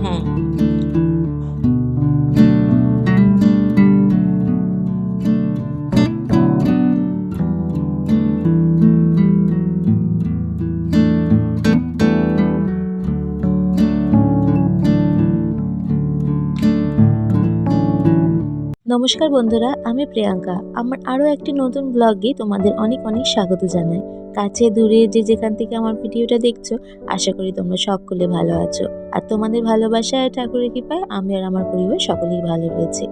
হুম নমস্কার বন্ধুরা, আমি প্রিয়াঙ্কা। আমার আরও একটি নতুন ব্লগে তোমাদের অনেক অনেক স্বাগত জানাই। কাছে দূরে যে যেখান থেকে আমার ভিডিওটা দেখছ, আশা করি তোমরা সকলে ভালো আছো। আর তোমাদের ভালোবাসায় ঠাকুরের কৃপায় আমি আর আমার পরিবার সকলেই ভালো রয়েছে।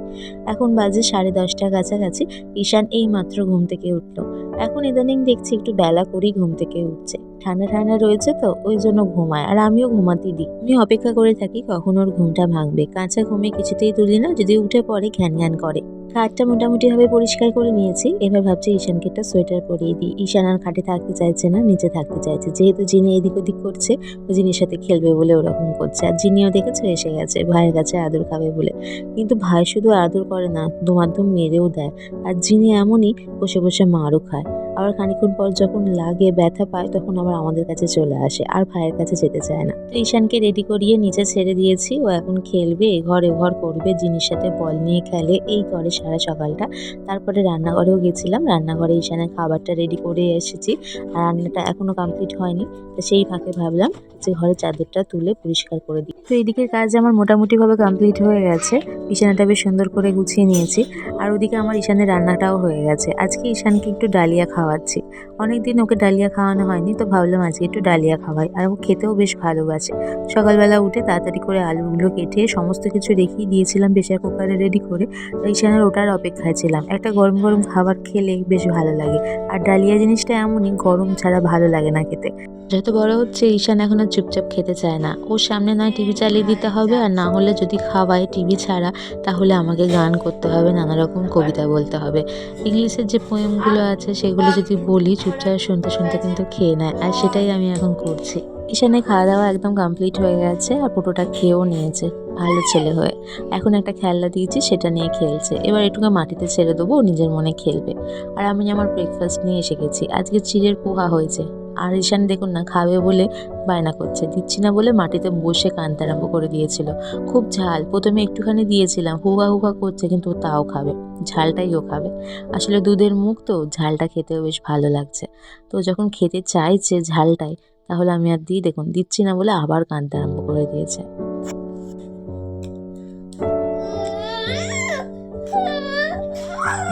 এখন বাজে সাড়ে দশটা কাছাকাছি, ঈশান এই মাত্র ঘুম থেকে উঠল। এখন ইদানিং দেখছি একটু বেলা করেই ঘুম থেকে উঠছে। ঠান্ডা ঠান্ডা রয়েছে তো, ওই জন্য ঘুমায়। আর আমিও ঘুমাতে দিই। আমি অপেক্ষা করে থাকি কখন ওর ঘুমটা ভাঙবে। কাঁচা ঘুমে কিছুতেই তুলি না, যদি উঠে পড়ে ঘ্যান ঘ্যান করে। খাটটা মোটামুটিভাবে পরিষ্কার করে নিয়েছি। এবার ভাবছি ঈশানকে একটা সোয়েটার পরিয়ে দিই। ঈশান আর খাটে থাকতে চাইছে না, নিচে থাকতে চাইছে। যেহেতু জিনি এদিক ওদিক করছে ও জিনির সাথে খেলবে বলে ওরকম করছে। আর জিনিও দেখেছে এসে গেছে, ভাইয়ের কাছে আদর খাবে বলে। কিন্তু ভাই শুধু আদর করে না দুমাধ্যম মেরেও দেয়। আর জিনি এমনই বসে বসে মারও খায়। আবার খানিক্ষণ পর যখন লাগে, ব্যথা পায়, তখন আবার আমাদের কাছে চলে আসে, আর ভাইয়ের কাছে যেতে চায় না। তো ঈশানকে রেডি করিয়ে নিচে ছেড়ে দিয়েছি। ও এখন খেলবে এঘর এঘর করবে, জিনিস সাথে বল নিয়ে খেলে, এই করে সারা সকালটা। তারপরে রান্নাঘরেও গেছিলাম, রান্নাঘরে ঈশানের খাবারটা রেডি করে এসেছি, আর রান্নাটা এখনও কমপ্লিট হয়নি। তো সেই ফাঁকে ভাবলাম যে ঘরের চাদরটা তুলে পরিষ্কার করে দিই। তো এদিকের কাজ আমার মোটামুটিভাবে কমপ্লিট হয়ে গেছে। বিছানাটা বেশ সুন্দর করে গুছিয়ে নিয়েছি, আর ওদিকে আমার ঈশানের রান্নাটাও হয়ে গেছে। আজকে ঈশানকে একটু ডালিয়া খাওয়াচ্ছি। অনেক দিন ওকে ডালিয়া খাওয়ানো হয়নি, তো ভাবলাম আজকে একটু ডালিয়া খাওয়াই। আর ও খেতেও বেশ ভালোবাসে। সকালবেলা উঠে তাড়াতাড়ি করে আলুগুলো কেটে সমস্ত কিছু রেখেই দিয়েছিলাম প্রেশার কুকারে রেডি করে। ঈশানের ওটার অপেক্ষায় ছিলাম। একটা গরম গরম খাবার খেলে বেশ ভালো লাগে। আর ডালিয়া জিনিসটা এমনই, গরম ছাড়া ভালো লাগে না খেতে। যত বড় হচ্ছে, ঈশান এখন আর চুপচাপ খেতে চায় না। ওর সামনে নয়, টিভি চালিয়ে দিতে হবে, আর না হলে যদি খাওয়ায় টিভি ছাড়া, তাহলে আমাকে গান করতে হবে, নানা রকম কবিতা বলতে হবে। ইংলিশের যে পোয়েমগুলো আছে, সেগুলো যদি বলি, চুপচাপ শুনতে শুনতে কিন্তু খেয়ে নেয়, আর সেটাই আমি এখন করছি। ঈশানে খাওয়া দাওয়া একদম কমপ্লিট হয়ে গেছে, আর পুটোটা খেয়েও নিয়েছে, ভালো ছেলে হয়ে। এখন একটা খেলনা দিয়েছি, সেটা নিয়ে খেলছে। এবার এটুকু মাটিতে ছেড়ে দেবো নিজের মনে খেলবে। আর আমি আমার ব্রেকফাস্ট নিয়ে এসে গেছি। আজকে চিড়ের পোহা হয়েছে। আর ঈশান দেখুন না, খাবে বলে বায়না করছে। দিচ্ছি না বলে মাটিতে বসে কানতে আরম্ভ করে দিয়েছিল। খুব ঝাল, প্রথমে একটুখানি দিয়েছিলাম হুগা হুগা করছে কিন্তু তাও খাবে, ঝালটাই ও খাবে। আসলে দুধের মুখ তো, ঝালটা খেতেও বেশ ভালো লাগছে। তো যখন খেতে চাইছে ঝালটাই, তাহলে আমি আর দিই, দেখুন, দিচ্ছি না বলে আবার কানতে আরম্ভ করে দিয়েছে।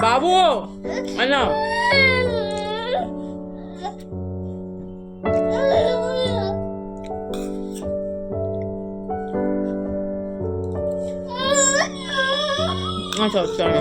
বাবু না আচ্ছা আচ্ছা না।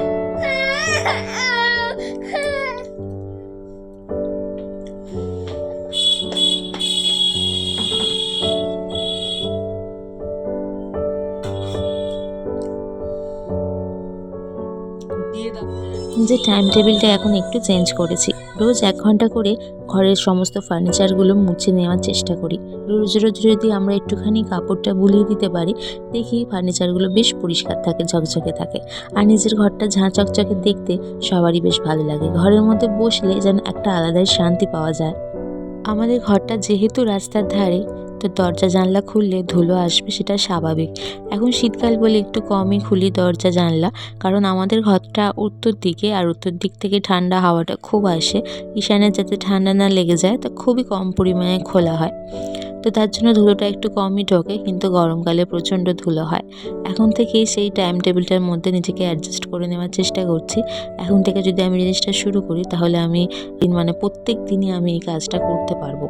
দিয়ে টাইম টেবিলটা এখন একটু চেঞ্জ করেছি রোজ এক ঘণ্টা করে ঘরের সমস্ত ফার্নিচারগুলো মুছে নেওয়ার চেষ্টা করি। রোজ রোজ যদি আমরা একটুখানি কাপড়টা বুলিয়ে দিতে পারি, দেখি ফার্নিচারগুলো বেশ পরিষ্কার থাকে, ঝকঝকে থাকে। আর নিজের ঘরটা ঝাঁ চকচকে দেখতে সবারই বেশ ভালো লাগে। ঘরের মধ্যে বসলে যেন একটা আলাদাই শান্তি পাওয়া যায়। আমাদের ঘরটা যেহেতু রাস্তার ধারে তো দরজা জানলা খুললে ধুলো আসবে সেটা স্বাভাবিক। এখন শীতকাল বলে একটু কমই খুলি দরজা জানলা, কারণ আমাদের ঘরটা উত্তর দিকে আর উত্তর দিক থেকে ঠান্ডা হাওয়াটা খুব আসে। ঈশানের যাতে ঠান্ডা না লেগে যায়, তা খুবই কম পরিমাণে খোলা হয়। তো তার জন্য ধুলোটা একটু কমই ঢোকে, কিন্তু গরমকালে প্রচণ্ড ধুলো হয়। এখন থেকেই সেই টাইম টেবিলটার মধ্যে নিজেকে অ্যাডজাস্ট করে নেওয়ার চেষ্টা করছি। এখন থেকে যদি আমি জিনিসটা শুরু করি, তাহলে আমি মানে প্রত্যেক দিনই আমি এই কাজটা করতে পারব।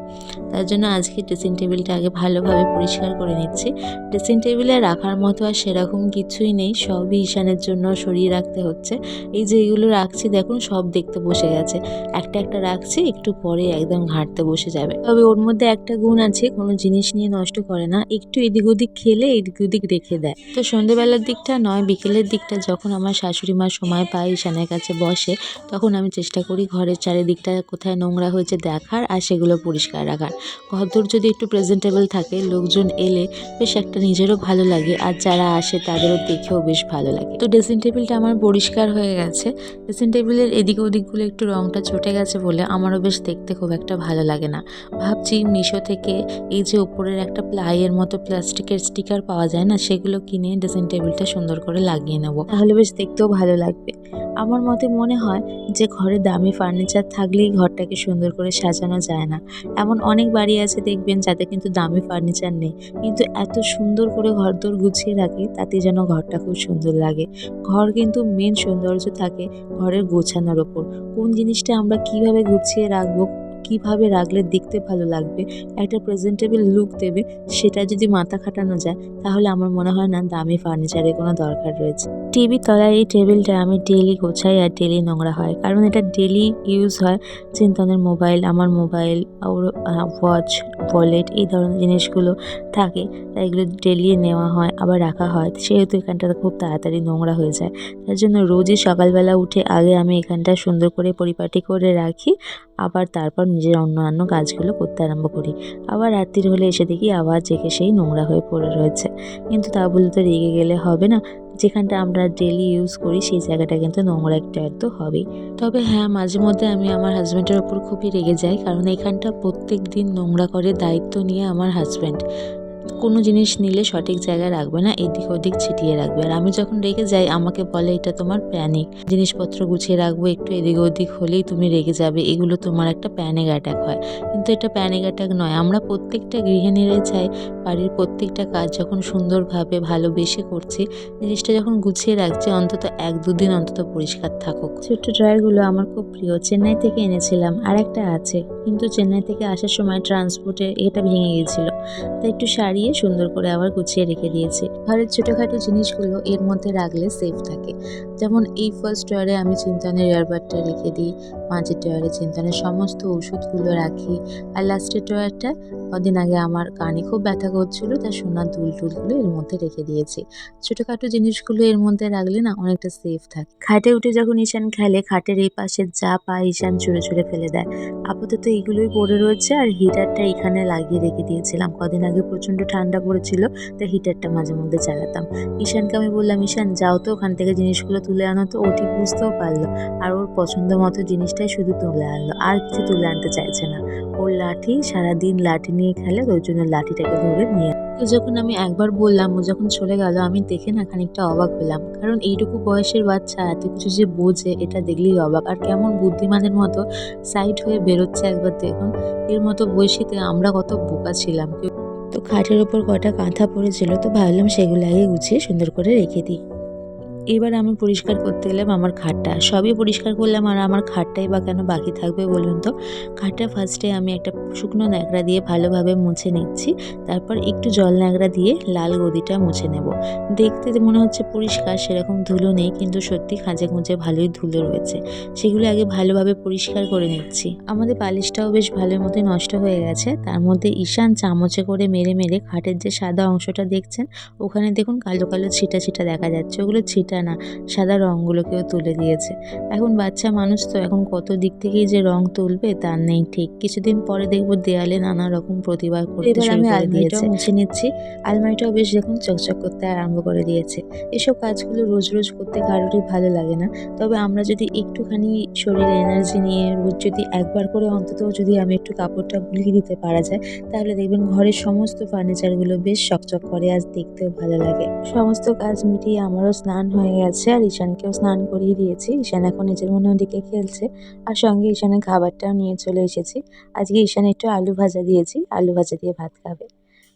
তার জন্য আজকে ড্রেসিং টেবিলটা আগে ভালোভাবে পরিষ্কার করে নিচ্ছি। ড্রেসিং টেবিলে রাখার মতো আর সেরকম কিছুই নেই, সবই ঈশানের জন্য সরিয়ে রাখতে হচ্ছে। এই যে এগুলো রাখছি, দেখুন সব দেখতে বসে গেছে। একটা একটা রাখছি, একটু পরে একদম ঘাঁটতে বসে যাবে। তবে ওর মধ্যে একটা গুণ আছে, কোনো জিনিস নিয়ে নষ্ট করে না, একটু এদিক ওদিক খেলে এদিক ওদিক রেখে দেয়। তো সন্ধ্যেবেলার দিকটা নয়, বিকেলের দিকটা যখন আমার শাশুড়ি মা সময় পায়, ঈশানের কাছে বসে, তখন আমি চেষ্টা করি ঘরের চারিদিকটা কোথায় নোংরা হয়েছে দেখার আর সেগুলো পরিষ্কার রাখার। ঘরদোর যদি একটু প্রেজেন্টেবল থাকে, লোকজন এলে বেশ একটা নিজেরও ভালো লাগে আর যারা আসে তাদেরও দেখেও বেশ ভালো লাগে। তো ড্রেসিং টেবিলটা আমার পরিষ্কার হয়ে গেছে। ড্রেসিং টেবিলের এদিক ওদিকগুলো একটু রঙটা চটে গেছে বলে আমারও বেশ দেখতে খুব একটা ভালো লাগে না। ভাবছি মিশো থেকে এই যে উপরের একটা প্লাইয়ের মতো প্লাস্টিকের স্টিকার পাওয়া যায় না, সেগুলো কিনে ড্রেসিং টেবিলটা সুন্দর করে লাগিয়ে নেব। তাহলে বেশ দেখতেও ভালো লাগবে। আমার মতে মনে হয় যে ঘরে দামি ফার্নিচার থাকলেই ঘরটাকে সুন্দর করে সাজানো যায় না। এমন অনেক বাড়ি আছে দেখবেন যাতে কিন্তু দামি ফার্নিচার নেই। কিন্তু এত সুন্দর করে ঘর ঘরদোর গুছিয়ে রাখে, তাতে যেন ঘরটা খুব সুন্দর লাগে। ঘর কিন্তু মেন সৌন্দর্য থাকে ঘরের গোছানোর ওপর। কোন জিনিসটা আমরা কীভাবে গুছিয়ে রাখব, কীভাবে রাখলে দেখতে ভালো লাগবে, একটা প্রেজেন্টেবল লুক দেবে, সেটা যদি মাথা খাটানো যায়, তাহলে আমার মনে হয় না দামি ফার্নিচারের কোনো দরকার রয়েছে। টিভির তলায় এই টেবিলটা আমি ডেলি গোছাই আর ডেলি নোংরা হয়। কারণ এটা ডেলি ইউজ হয় চিন্তনের মোবাইল আমার মোবাইল ওর ওয়াচ ওয়ালেট এই ধরনের জিনিসগুলো থাকে। তাই এগুলো ডেলি নেওয়া হয়, আবার রাখা হয়। সেহেতু এখানটা খুব তাড়াতাড়ি নোংরা হয়ে যায়। তার জন্য রোজই সকালবেলা উঠে আগে আমি এখানটা সুন্দর করে পরিপাটি করে রাখি, আবার তারপর নিজের অন্যান্য কাজগুলো করতে আরম্ভ করি। আবার রাত্রির হলে এসে দেখি আবার জেগে সেই নোংরা হয়ে পড়ে রয়েছে। কিন্তু তা বলে তো রেগে গেলে হবে না। যেখানটা আমরা ডেলি ইউজ করি, সেই জায়গাটা কিন্তু নোংরা একটা তো হবেই তবে হ্যাঁ মাঝে মধ্যে আমি আমার হাজব্যান্ডের ওপর খুবই রেগে যাই, কারণ এখানটা প্রত্যেক দিন নোংরা করে দায়িত্ব নিয়ে আমার হাজব্যান্ড কোনো জিনিস নিলে সঠিক জায়গায় রাখবে না, এদিক ওদিক ছিটিয়ে রাখবে। আর আমি যখন রেগে যাই, আমাকে বলে এটা তোমার প্যানিক জিনিসপত্র গুছিয়ে রাখব, একটু এদিক ওদিক হলেই তুমি রেগে যাবে। এগুলো তোমার একটা প্যানিক অ্যাটাক হয়। কিন্তু এটা প্যানিক অ্যাটাক নয়। আমরা প্রত্যেকটা গৃহিণীরাই চাই, বাড়ির প্রত্যেকটা কাজ যখন সুন্দরভাবে, ভালোবেসে করছি, জিনিসটা যখন গুছিয়ে রাখছি, অন্তত এক দুদিন অন্তত পরিষ্কার থাকুক। ছোট্ট ড্রয়ারগুলো আমার খুব প্রিয়। চেন্নাই থেকে এনেছিলাম। আর একটা আছে। কিন্তু চেন্নাই থেকে আসার সময় ট্রান্সপোর্টে এটা ভেঙে গিয়েছিল তাই একটু সারিয়ে সুন্দর করে আবার গুছিয়ে রেখে দিয়েছি। ঘরের ছোটোখাটো জিনিসগুলো এর মধ্যে রাখলে সেফ থাকে। যেমন এই ফার্স্ট ড্রয়ারে আমি চিন্তনের ইয়ারবাডটা রেখে দিই, মাঝের ড্রয়ারে চিন্তনের সমস্ত ওষুধগুলো রাখি, আর লাস্টের ড্রয়ারটা কদিন আগে আমার কানে খুব ব্যথা করছিল তার সোনার দুল টুলগুলো এর মধ্যে রেখে দিয়েছি। ছোটোখাটো জিনিসগুলো এর মধ্যে রাখলে না অনেকটা সেফ থাকে। খাটে উঠে যখন ঈশান খেলে, খাটের এই পাশে যা পায় ঈশান ছুঁড়ে ছুঁড়ে ফেলে দেয়। আপাতত এইগুলোই পড়ে রয়েছে, আর হিটারটা এখানে লাগিয়ে রেখে দিয়েছিলাম। কদিন আগে প্রচণ্ড ঠান্ডা পড়েছিল, তাই হিটারটা মাঝে মধ্যে চালাতাম। ঈশানকে আমি বললাম, ঈশান, যাও তো ওখান থেকে জিনিসগুলো তুলে আনো। তো ও ঠিক বুঝতেও পারল। আর ওর পছন্দ মতো জিনিসটাই শুধু তুলে আনলো, আর কিছু তুলে আনতে চাইছে না। ওর লাঠি, সারাদিন লাঠি নিয়ে খেলে ওই জন্য লাঠিটাকে ধরে নিয়ে তো যখন আমি একবার বললাম, ও যখন চলে গেল, আমি দেখে না খানিকটা অবাক হলাম। কারণ এইটুকু বয়সের বাচ্চা, এত কিছু যে বোঝে, এটা দেখলেই অবাক। আর কেমন বুদ্ধিমানের মতো সাইড হয়ে বেরোচ্ছে একবার দেখুন। এর মতো বয়সীতে আমরা কত বোকা ছিলাম। তো খাটের ওপর কটা কাঁথা পড়েছিল, তো ভাবলাম সেগুলো আগে গুছিয়ে সুন্দর করে রেখে দিই। এবার আমি পরিষ্কার করতে গেলাম আমার খাটটা। সবই পরিষ্কার করলাম আর আমার খাটটাই বা কেন বাকি থাকবে বলুন তো? খাটটা ফার্স্টে আমি একটা শুকনো ন্যাকড়া দিয়ে ভালোভাবে মুছে নিচ্ছি। তারপর একটু জল ন্যাকড়া দিয়ে লাল গদিটা মুছে নেব। দেখতে মনে হচ্ছে পরিষ্কার, সেরকম ধুলো নেই, কিন্তু সত্যি খাঁজে খুঁজে ভালোই ধুলো রয়েছে। সেগুলো আগে ভালোভাবে পরিষ্কার করে নিচ্ছি। আমাদের পালিশটাও বেশ ভালোর মতোই নষ্ট হয়ে গেছে। তার মধ্যে ঈশান চামচে করে মেরে মেরে খাটের যে সাদা অংশটা দেখছেন, ওখানে দেখুন কালো কালো ছিটা ছিটা দেখা যাচ্ছে। ওগুলো ছিটা না। সাদা রঙগুলোকেও তুলে দিয়েছে। এখন বাচ্চা মানুষ তো এখন কত দিক থেকেই যে রং তুলবে তার নেই ঠিক। কিছুদিন পরে দেখব দেয়ালে নানা রকম প্রতিভা করতে শুরু আমি করে দিয়েছে। মুছে নিচ্ছি। আলমারিটাও বেশ দেখুন চকচক করতে আরম্ভ করে দিয়েছে। এসব কাজগুলো রোজ রোজ করতে কারোরই ভালো লাগে না। তবে আমরা যদি একটুখানি শরীরে এনার্জি নিয়ে রোজ যদি একবার করে অন্তত যদি আমি একটু কাপড়টা বুলিয়ে দিতে পারা যায় তাহলে দেখবেন ঘরের সমস্ত ফার্নিচারগুলো বেশ চকচক করে আজ দেখতেও ভালো লাগে। সমস্ত কাজ মিটিয়ে আমারও স্নান হয়ে। গেছে আর ঈশানকেও স্নান করিয়ে দিয়েছি। ঈশান এখন নিজের মনে ওদিকে খেলছে আর সঙ্গে ঈশানের খাবারটাও নিয়ে চলে এসেছি। আজকে ঈশান একটু আলু ভাজা দিয়েছি, আলু ভাজা দিয়ে ভাত খাবে।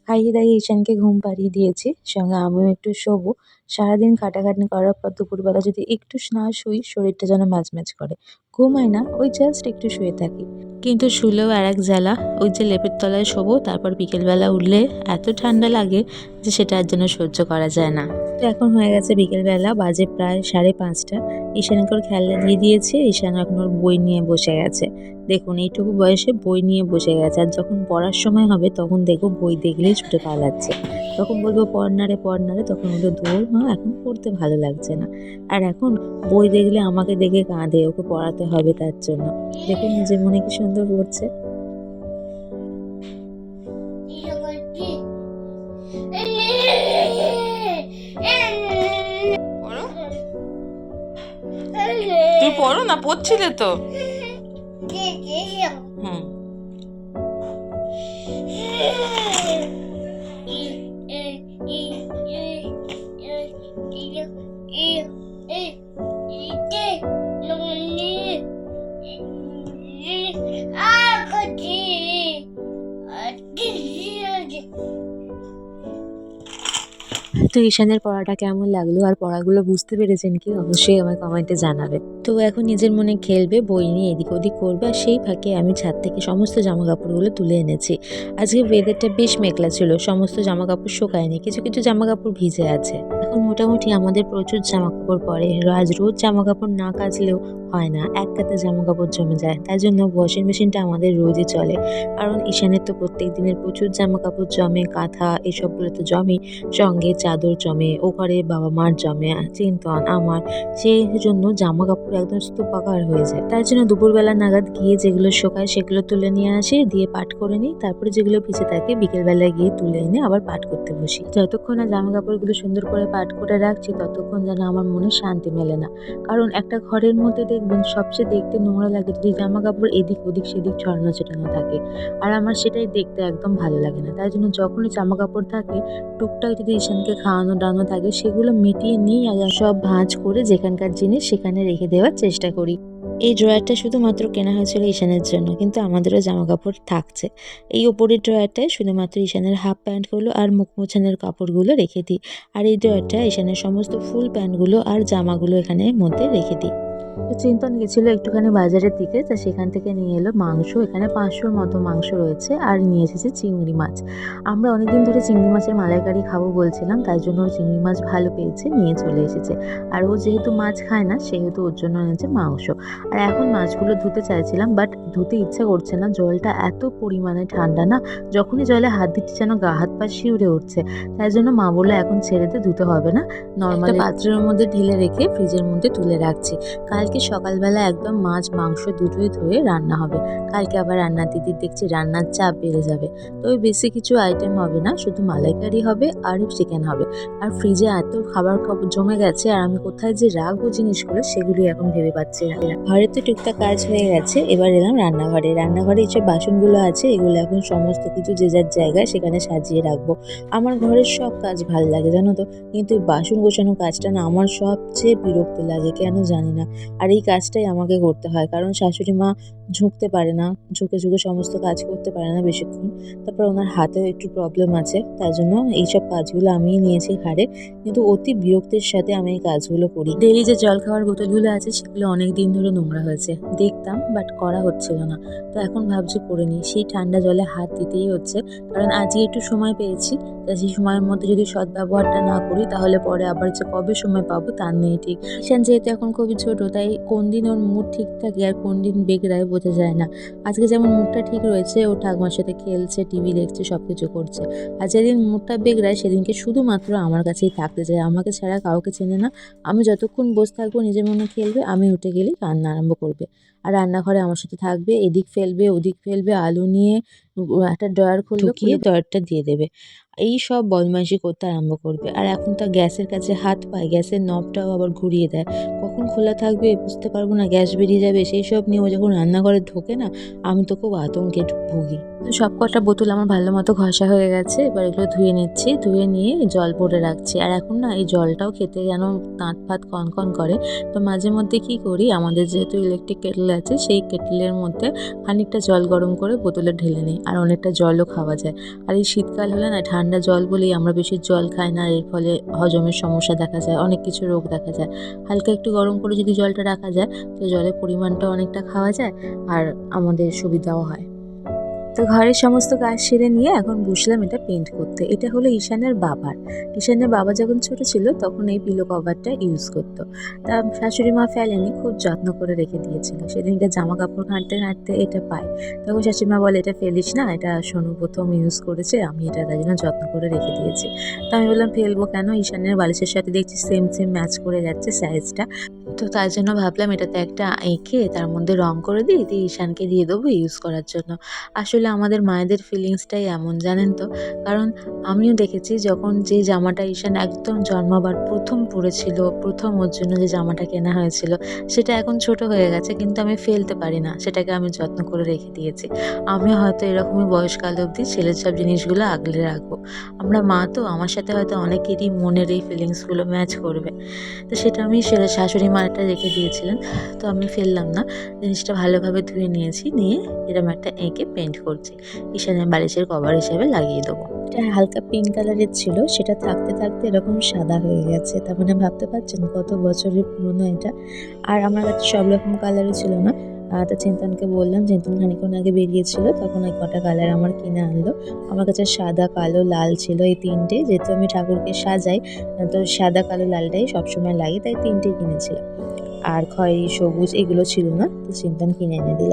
খাইয়ে দাইয়ে ঈশানকে ঘুম পাড়িয়ে দিয়েছি, সঙ্গে আমিও একটু শোবো। সারাদিন খাটাখাটনি করার পর দুপুরবেলা যদি একটু না শুই, শরীরটা যেন ম্যাজম্যাজ করে। ঘুমাই না, ওই জাস্ট একটু শুয়ে থাকি। কিন্তু শুলেও আর এক জ্বালা, ওই যে লেপের তলায় শোবো, তারপর বিকেলবেলা উঠলে এত ঠান্ডা লাগে যে সেটা আর জন্য সহ্য করা যায় না। তো এখন হয়ে গেছে বিকেলবেলা, বাজে প্রায় সাড়ে পাঁচটা। ঈশানকে ওর খেলনা দিয়ে দিয়েছে, ঈশান এখন ওর বই নিয়ে বসে গেছে। দেখুন, এইটুকু বয়সে বই নিয়ে বসে গেছে। আর যখন পড়ার সময় হবে, তখন দেখব বই দেখলেই ছুটে পালাচ্ছে। তখন বলব পড় না রে পড় না রে তখন বলব দৌড় মা, এখন পড়তে ভালো লাগছে না। আর এখন বই দেখলে আমাকে দেখে কাঁদে, ওকে পড়াতে হবে তার জন্য। দেখুন, নিজের মনে কি সুন্দর পড়ছে পড়ো না, পড়ছিলে তো। তো ঈশানের পড়াটা কেমন লাগল? আর পড়াগুলো বুঝতে পেরেছেন কি? অবশ্যই আমায় কমেন্টে জানাবেন। তো এখন নিজের মনে খেলবে, বই নিয়ে এদিক ওদিক করবে আর সেই ফাঁকে আমি ছাদ থেকে সমস্ত জামা কাপড়গুলো তুলে এনেছি। আজকে ওয়েদারটা বেশ মেঘলা ছিল, সমস্ত জামা কাপড় শুকায়নি, কিছু কিছু জামা কাপড় ভিজে আছে। এখন মোটামুটি আমাদের প্রচুর জামা কাপড় পরে আজ রোজ জামা কাপড় না কাচলেও হয় না, এক কাতে জামা কাপড় জমে যায়, তাই জন্য ওয়াশিং মেশিনটা আমাদের রোজই চলে। কারণ ঈশানের তো প্রত্যেক দিনের প্রচুর জামা কাপড় জমে, কাঁথা এসবগুলো তো জমে সঙ্গে চাদর জমে ও ঘরে বাবা মার জমে, চিন্তন আমার, সেই জন্য জামা কাপড় একদম স্তূপাকার হয়ে যায়। তার জন্য দুপুরবেলা নাগাদ গিয়ে যেগুলো শোকায় সেগুলো তুলে নিয়ে আসি, দিয়ে পাট করে নিই। তারপরে যেগুলো ভিজে থাকে, বিকেলবেলা গিয়ে তুলে এনে আবার পাট করতে বসি। যতক্ষণ না জামা কাপড়গুলো সুন্দর করে পাট করে রাখছি, ততক্ষণ যেন আমার মনে শান্তি মেলে না। কারণ একটা ঘরের মধ্যে দেখবেন সবচেয়ে দেখতে নোংরা লাগে যদি জামা কাপড় এদিক ওদিক সেদিক ছড়ানো ছেটানো থাকে। আর আমার সেটাই দেখতে একদম ভালো লাগে না। তাই জন্য যখনই জামা কাপড় থাকে, টুকটাক যদি ঈশানকে খাওয়ানো দাওয়ানো থাকে, সেগুলো মিটিয়ে নিয়ে সব ভাঁজ করে যেখানকার জিনিস সেখানে রেখে দেওয়ার চেষ্টা করি। এই ড্রয়ারটা শুধুমাত্র কেনা হয়েছিল ঈশানের জন্য, কিন্তু আমাদেরও জামা কাপড় থাকছে। এই ওপরের ড্রয়ারটায় শুধুমাত্র ঈশানের হাফ প্যান্টগুলো আর মুখ মোছানোর কাপড়গুলো রেখে দিই। আর এই ড্রয়ারটা ঈশানের সমস্ত ফুল প্যান্টগুলো আর জামাগুলো এখানে মধ্যে রেখে দিই। চিন্তন গেছিল একটুখানি বাজারের দিকে তা সেখান থেকে নিয়ে এলো মাংস। এখানে পাঁচশোর মতো মাংস রয়েছে আর নিয়ে এসেছে চিংড়ি মাছ। আমরা অনেকদিন ধরে চিংড়ি মাছের মালাইকারি খাব বলছিলাম তাই জন্য ওর চিংড়ি মাছ ভালো পেয়েছে নিয়ে চলে এসেছে। আর ও যেহেতু মাছ খায় না সেহেতু ওর জন্য এনেছে মাংস। আর এখন মাছগুলো ধুতে চাইছিলাম বাট ধুতে ইচ্ছা করছে না জলটা এত পরিমাণে ঠান্ডা না যখনই জলে হাত দিচ্ছি যেন গা হাত পা শিউরে উঠছে। তাই জন্য মা বলল এখন ছেড়ে দিয়ে ধুতে হবে না। নর্মাল পাত্রের মধ্যে ঢেলে রেখে ফ্রিজের মধ্যে তুলে রাখছি। কালকে সকালবেলা একদম মাছ, মাংস দুটোই ধুয়ে রান্না হবে। কালকে আবার রান্না দিদির দেখছি রান্নার চাপ বেড়ে যাবে। তো বেশি কিছু আইটেম হবে না, শুধু মালাইকারি হবে আর চিকেন হবে। আর ফ্রিজে এত খাবার জমে গেছে আর আমি কোথায় যে রাখব জিনিসগুলো সেগুলি এখন ভেবে পাচ্ছি ঘরে তো টুকটাক কাজ হয়ে গেছে, এবার এলাম রান্নাঘরে। রান্নাঘরে এসব বাসনগুলো আছে, এগুলো এখন সমস্ত কিছু যে যার জায়গায় সেখানে সাজিয়ে রাখব। আমার ঘরের সব কাজ ভালো লাগে, জানো তো? কিন্তু বাসন গোছানো কাজটা না আমার সবচেয়ে বিরক্ত লাগে, কেন জানি না। আর এই কাজটাই আমাকে করতে হয়। কারণ শাশুড়ি মা ঝুঁকতে পারে না, ঝুঁকে ঝুঁকে সমস্ত কাজ করতে পারে না বেশিক্ষণ। তারপর ওনার হাতেও একটু প্রবলেম আছে তাই জন্য এইসব কাজগুলো আমিই নিয়েছি ঘাড়ে কিন্তু অতি বিরক্তির সাথে আমি এই কাজগুলো করি। ডেলি যে জল খাওয়ার বোতলগুলো আছে, সেগুলো অনেক দিন ধরে নোংরা হয়েছে। দেখতাম বাট করা হচ্ছিল না। তো এখন ভাবছি করে নিই। সেই ঠান্ডা জলে হাত দিতেই হচ্ছে। কারণ আজকে একটু সময় পেয়েছি। তা সেই সময়ের মধ্যে যদি সদ্ব্যবহারটা না করি, তাহলে পরে আবার যে কবে সময় পাবো তার নেই ঠিক। যেহেতু এখন খুবই ছোট, তাই কোন দিন ওর মুড ঠিক থাকে আর কোন দিন বেগড়ায় বোঝা যায় না। আজকে যেমন মুডটা ঠিক রয়েছে, ও ঠাকুমার সাথে খেলছে টিভি দেখছে সব কিছু করছে। আর যেদিন মুডটা বেগড়ায় সেদিনকে শুধুমাত্র আমার কাছেই থাকতে চায়। আমাকে ছাড়া কাউকে চেনে না। আমি যতক্ষণ বসে থাকব, নিজের মনে খেলবে, আমি উঠে গেলেই কান্না আরম্ভ করবে। আর রান্নাঘরে আমার সাথে থাকবে এদিক ফেলবে ওদিক ফেলবে আলু নিয়ে একটা ড্রয়ার খুলবে গিয়ে ড্রয়ারটা দিয়ে দেবে। এই সব বদমাইশি করতে আরম্ভ করবে। আর এখন তো গ্যাসের কাছে হাত পায় গ্যাসের নবটাও আবার ঘুরিয়ে দেয়। কখন খোলা থাকবে বুঝতে পারব না গ্যাস বেরিয়ে যাবে সেই সব নিয়ে ও যখন রান্নাঘরে ঢোকে না আমি তো খুব আতঙ্কে ভুগি। তো সব কটা বোতল আমার ভালো মতো ঘষা হয়ে গেছে, এবার এগুলো ধুয়ে নিচ্ছি, ধুয়ে নিয়ে জল ভরে রাখছি। আর এখন না, এই জলটাও খেতে যেন দাঁত ফাত কনকন করে। তো মাঝে মধ্যে কি করি, আমাদের যেহেতু ইলেকট্রিক কেটল আছে, সেই কেটলের মধ্যে খানিকটা জল গরম করে বোতলে ঢেলে নিই, আর অনেকটা জলও খাওয়া যায়। আর এই শীতকাল হলে না, ঠান্ডা জল বলেই আমরা বেশি জল খাই না, এর ফলে হজমের সমস্যা দেখা যায়, অনেক কিছু রোগ দেখা যায়। হালকা একটু গরম করে যদি জলটা রাখা যায়, তো জলের পরিমাণটা অনেকটা খাওয়া যায়, আর আমাদের সুবিধাও হয়। তো ঘরের সমস্ত কাজ সেরে নিয়ে এখন বসলাম এটা পেন্ট করতে। এটা হলো ঈশানের বাবার। ঈশানের বাবা যখন ছোট ছিল তখন এই পিলো কভারটা ইউজ করতো। তা শাশুড়ি মা ফেলেনি, খুব যত্ন করে রেখে দিয়েছিল। সেদিনকে জামা কাপড় ঘাঁটতে ঘাঁটতে এটা পায়। তখন শাশুড়ি মা বলে, এটা ফেলিস না, এটা সোনু প্রথম ইউজ করেছে, আমি এটা তাই জন্য যত্ন করে রেখে দিয়েছি। তো আমি বললাম, ফেলব কেন? ঈশানের বালিশের সাথে দেখছি সেম সেম ম্যাচ করে যাচ্ছে সাইজটা তো তার জন্য ভাবলাম, এটাতে একটা এঁকে তার মধ্যে রং করে দিই, দিয়ে ঈশানকে দিয়ে দেবো ইউজ করার জন্য। আসলে আমাদের মায়েদের ফিলিংসটাই এমন, জানেন তো? কারণ আমিও দেখেছি যখন যে জামাটা ঈশান একদম জন্মাবার প্রথম পরেছিল, প্রথম ওর জন্য যে জামাটা কেনা হয়েছিল, সেটা এখন ছোট হয়ে গেছে, কিন্তু আমি ফেলতে পারি না। সেটাকে আমি যত্ন করে রেখে দিয়েছি। আমি হয়তো এরকমই বয়সকাল অবধি ছেলের সব জিনিসগুলো আগলে রাখব। আমরা মা তো, আমার সাথে হয়তো অনেকেরই মনের এই ফিলিংসগুলো ম্যাচ করবে। তো সেটা আমি ছেলে শাশুড়ি মাটা রেখে দিয়েছিলেন, তো আমি ফেললাম না। জিনিসটা ভালোভাবে ধুয়ে নিয়েছি, নিয়ে এরকম একটা এঁকে পেন্ট করছি। ঈশানের বালিশের কভার হিসাবে লাগিয়ে দেবো। এটা হালকা পিঙ্ক কালারের ছিল, সেটা থাকতে থাকতে এরকম সাদা হয়ে গেছে। তার মানে ভাবতে পারছেন কত বছরের পুরনো এটা। আর আমার কাছে সব রকম কালারও ছিল না। তো চিন্তনকে বললাম চিন্তন খানিক্ষণ আগে বেরিয়েছিল, তখন ওই কটা কালার আমার কিনে আনলো। আমার কাছে সাদা, কালো, লাল ছিল এই তিনটে। যেহেতু আমি ঠাকুরকে সাজাই, তো সাদা, কালো, লালটাই সবসময় লাগে, তাই তিনটেই কিনেছিলাম। আর খয়েরি, সবুজ এগুলো ছিল না, তো চিন্তন কিনে এনে দিল।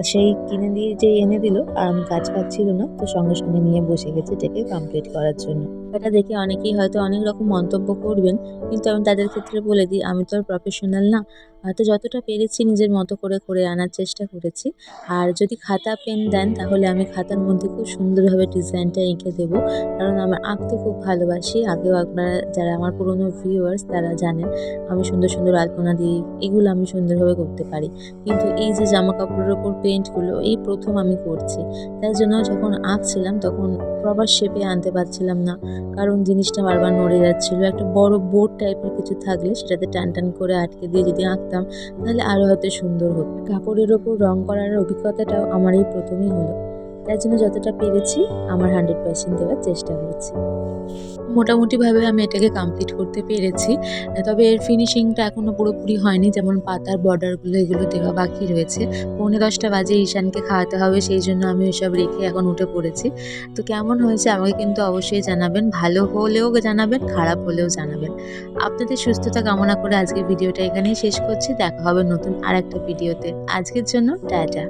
সেই কিনে দিয়ে যে এনে দিল, আর আমি কাজ পাচ্ছিল না, তো সঙ্গে সঙ্গে নিয়ে বসে গেছি এটাকে কমপ্লিট করার জন্য। এটা দেখে অনেকেই হয়তো অনেক রকম মন্তব্য করবেন, কিন্তু আমি তাদের ক্ষেত্রে বলে দিই, আমি তো আর প্রফেশনাল না। হয়তো যতটা পেরেছি নিজের মতো করে করে আনার চেষ্টা করেছি। আর যদি খাতা, পেন দেন, তাহলে আমি খাতার মধ্যে খুব সুন্দরভাবে ডিজাইনটা এঁকে দেবো। কারণ আমার আঁকতে খুব ভালোবাসি। আগেও আপনারা যারা আমার পুরনো ভিউয়ার্স তারা জানেন, আমি সুন্দর সুন্দর আলপনা দিই এগুলো আমি সুন্দরভাবে করতে পারি। কিন্তু এই যে জামা কাপড়ের ওপর পেন্টগুলো এই প্রথম আমি করছি। তাই জন্য যখন আঁকছিলাম তখন প্রবার শেপে আনতে পারছিলাম না। কারণ জিনিসটা বারবার নড়ে যাচ্ছিল। একটা বড় বোর্ড টাইপের কিছু থাকলে সেটাতে টান টান করে আটকে দিয়ে যদি আঁকতাম, তাহলে আরও হয়তো সুন্দর হতো। কাপড়ের ওপর রং করার অভিজ্ঞতাটাও আমার এই প্রথমই হলো। তাই জন্য যতটা পেরেছি, আমার হান্ড্রেড পার্সেন্ট দেওয়ার চেষ্টা করছি মোটামুটিভাবে আমি এটাকে কমপ্লিট করতে পেরেছি, তবে এর ফিনিশিংটা এখনও পুরোপুরি হয়নি, যেমন পাতার বর্ডারগুলো এগুলো দেওয়া বাকি রয়েছে। পৌনে দশটা বাজে ঈশানকে খাওয়াতে হবে, সেই জন্য আমি ওইসব রেখে এখন উঠে পড়েছি। তো কেমন হয়েছে আমাকে কিন্তু অবশ্যই জানাবেন, ভালো হলেও জানাবেন, খারাপ হলেও জানাবেন। আপনাদের সুস্থতা কামনা করে আজকে ভিডিওটা এখানেই শেষ করছি, দেখা হবে নতুন আর একটা ভিডিওতে। আজকের জন্য টাটা।